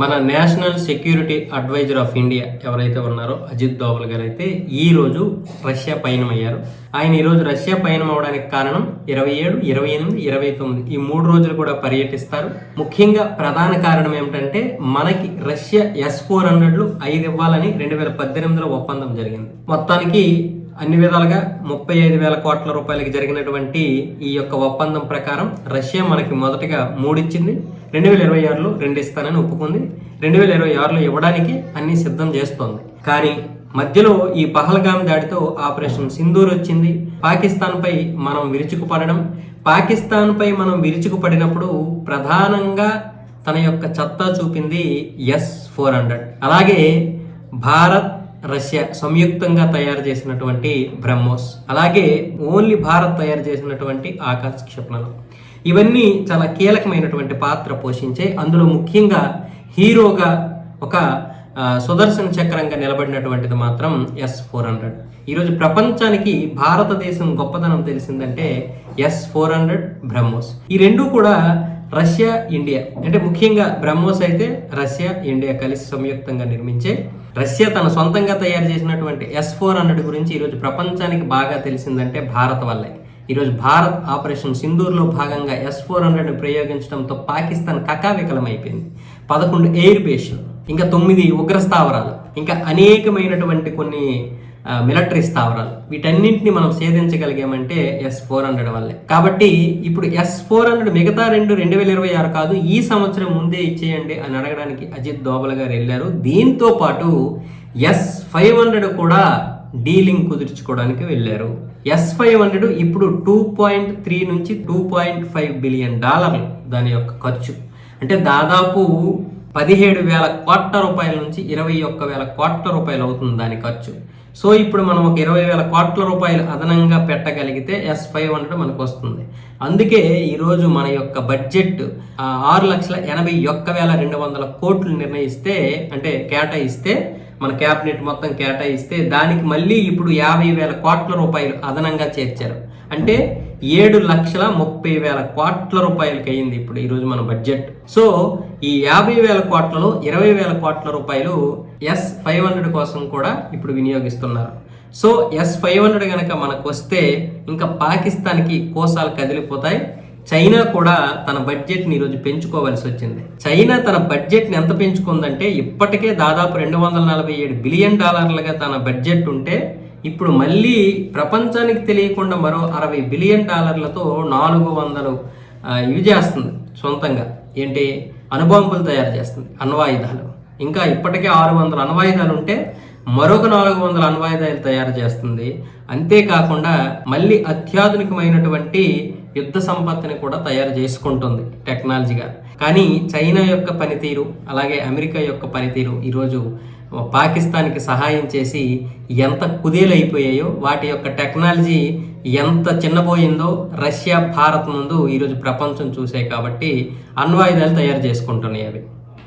మన national security adviser of India ఎవరైతే ఉన్నారో అజిత్ దోవల్ గారు అయితే ఈ రోజు రష్యా పయనమయ్యారు. ఆయన ఈరోజు రష్యా పయనం అవడానికి కారణం ఇరవై ఏడు ఇరవై ఎనిమిది ఇరవై తొమ్మిది ఈ మూడు రోజులు కూడా పర్యటిస్తారు. ముఖ్యంగా ప్రధాన కారణం ఏమిటంటే మనకి రష్యా ఎస్ ఫోర్ హండ్రెడ్లు ఐదు ఇవ్వాలని రెండు వేల పద్దెనిమిదిలో ఒప్పందం జరిగింది. మొత్తానికి అన్ని విధాలుగా ముప్పై ఐదు వేల కోట్ల రూపాయలకి జరిగినటువంటి ఈ యొక్క ఒప్పందం ప్రకారం రష్యా మనకి మొదటగా మూడిచ్చింది. రెండు వేల ఇరవై ఆరులో రెండు ఇస్తానని ఒప్పుకుంది. రెండు వేల ఇరవై ఆరులో ఇవ్వడానికి అన్ని సిద్ధం చేస్తోంది. కానీ మధ్యలో ఈ పహల్గామ్ దాడితో ఆపరేషన్ సింధూర్ వచ్చింది. పాకిస్తాన్పై మనం విరుచుకుపడడం పాకిస్తాన్పై మనం విరుచుకుపడినప్పుడు ప్రధానంగా తన యొక్క చత్తా చూపింది ఎస్ ఫోర్ హండ్రెడ్. అలాగే భారత్ రష్యా సంయుక్తంగా తయారు చేసినటువంటి బ్రహ్మోస్. అలాగే ఓన్లీ భారత్ తయారు చేసినటువంటి ఆకాశ క్షిపణలు. ఇవన్నీ చాలా కీలకమైనటువంటి పాత్ర పోషించే అందులో ముఖ్యంగా హీరోగా ఒక సుదర్శన చక్రంగా నిలబడినటువంటిది మాత్రం ఎస్ ఫోర్ హండ్రెడ్. ఈరోజు ప్రపంచానికి భారతదేశం గొప్పతనం తెలిసిందంటే ఎస్ ఫోర్ హండ్రెడ్ బ్రహ్మోస్. ఈ రెండు కూడా రష్యా ఇండియా. అంటే ముఖ్యంగా బ్రహ్మోస్ అయితే రష్యా ఇండియా కలిసి సంయుక్తంగా నిర్మించే రష్యా తన సొంతంగా తయారు చేసినటువంటి ఎస్ ఫోర్ హండ్రెడ్ గురించి ఈరోజు ప్రపంచానికి బాగా తెలిసిందంటే భారత్ వల్లే. ఈరోజు భారత్ ఆపరేషన్ సింధూర్లో భాగంగా ఎస్ ఫోర్ హండ్రెడ్ని ప్రయోగించడంతో పాకిస్తాన్ కకావికలమైపోయింది. పదకొండు ఎయిర్ బేస్లు ఇంకా తొమ్మిది ఉగ్ర స్థావరాలు ఇంకా అనేకమైనటువంటి కొన్ని మిలిటరీ స్థావరాలు. వీటన్నింటిని మనం సేధించగలిగామంటే ఎస్ ఫోర్ హండ్రెడ్ వల్లే. కాబట్టి ఇప్పుడు ఎస్ ఫోర్ హండ్రెడ్ మిగతా రెండు రెండు వేల ఇరవై ఆరు కాదు ఈ సంవత్సరం ముందే ఇచ్చేయండి అని అడగడానికి అజిత్ దోబల్ గారు వెళ్ళారు. దీంతో పాటు ఎస్ ఫైవ్ హండ్రెడ్ కూడా డీలింగ్ కుదుర్చుకోవడానికి వెళ్ళారు. ఎస్ ఫైవ్ హండ్రెడ్ ఇప్పుడు టూ పాయింట్ త్రీ నుంచి టూ పాయింట్ ఫైవ్ బిలియన్ డాలర్లు దాని యొక్క ఖర్చు. అంటే దాదాపు పదిహేడు వేల కోట్ల రూపాయల నుంచి ఇరవై ఒక్క వేల కోట్ల రూపాయలు అవుతుంది దాని ఖర్చు. సో ఇప్పుడు మనం ఒక ఇరవై వేల కోట్ల రూపాయలు అదనంగా పెట్టగలిగితే ఎస్ ఫైవ్ హండ్రెడ్ మనకు వస్తుంది అందుకే ఈరోజు మన యొక్క బడ్జెట్ ఆరు లక్షల ఎనభై ఒక్క వేల రెండు వందల కోట్లు నిర్ణయిస్తే అంటే కేటాయిస్తే మన క్యాబినెట్ మొత్తం కేటాయిస్తే దానికి మళ్ళీ ఇప్పుడు యాభై వేల కోట్ల రూపాయలు అదనంగా చేర్చారు. అంటే ఏడు లక్షల ముప్పై వేల కోట్ల రూపాయలకి అయింది ఇప్పుడు ఈరోజు మన బడ్జెట్. సో ఈ యాభై వేల కోట్లలో ఇరవై వేల కోట్ల రూపాయలు ఎస్ ఫైవ్ హండ్రెడ్ కోసం కూడా ఇప్పుడు వినియోగిస్తున్నారు. సో ఎస్ ఫైవ్ హండ్రెడ్ కనుక మనకు వస్తే ఇంకా పాకిస్తాన్కి కోసాలు కదిలిపోతాయి. చైనా కూడా తన బడ్జెట్ని ఈరోజు పెంచుకోవాల్సి వచ్చింది. చైనా తన బడ్జెట్ని ఎంత పెంచుకుందంటే ఇప్పటికే దాదాపు రెండు వందల నలభై ఏడు బిలియన్ డాలర్లుగా తన బడ్జెట్ ఉంటే ఇప్పుడు మళ్ళీ ప్రపంచానికి తెలియకుండా మరో అరవై బిలియన్ డాలర్లతో నాలుగు వందలు ఇవి చేస్తుంది సొంతంగా. ఏంటి? అణుబాంబులు తయారు చేస్తుంది అణ్వాయుధాలు. ఇంకా ఇప్పటికే ఆరు వందల అణ్వాయుధాలు ఉంటే మరొక నాలుగు వందల అణ్వాయుధాలు తయారు చేస్తుంది. అంతేకాకుండా మళ్ళీ అత్యాధునికమైనటువంటి యుద్ధ సంపత్తిని కూడా తయారు చేసుకుంటుంది టెక్నాలజీగా కానీ చైనా యొక్క పనితీరు అలాగే అమెరికా యొక్క పనితీరు ఈరోజు పాకిస్తాన్కి సహాయం చేసి ఎంత కుదేలైపోయాయో వాటి యొక్క టెక్నాలజీ ఎంత చిన్నపోయిందో రష్యా భారత్ ముందు ఈరోజు ప్రపంచం చూసే కాబట్టి అణ్వాయుధాలు తయారు చేసుకుంటున్నాయి అవి.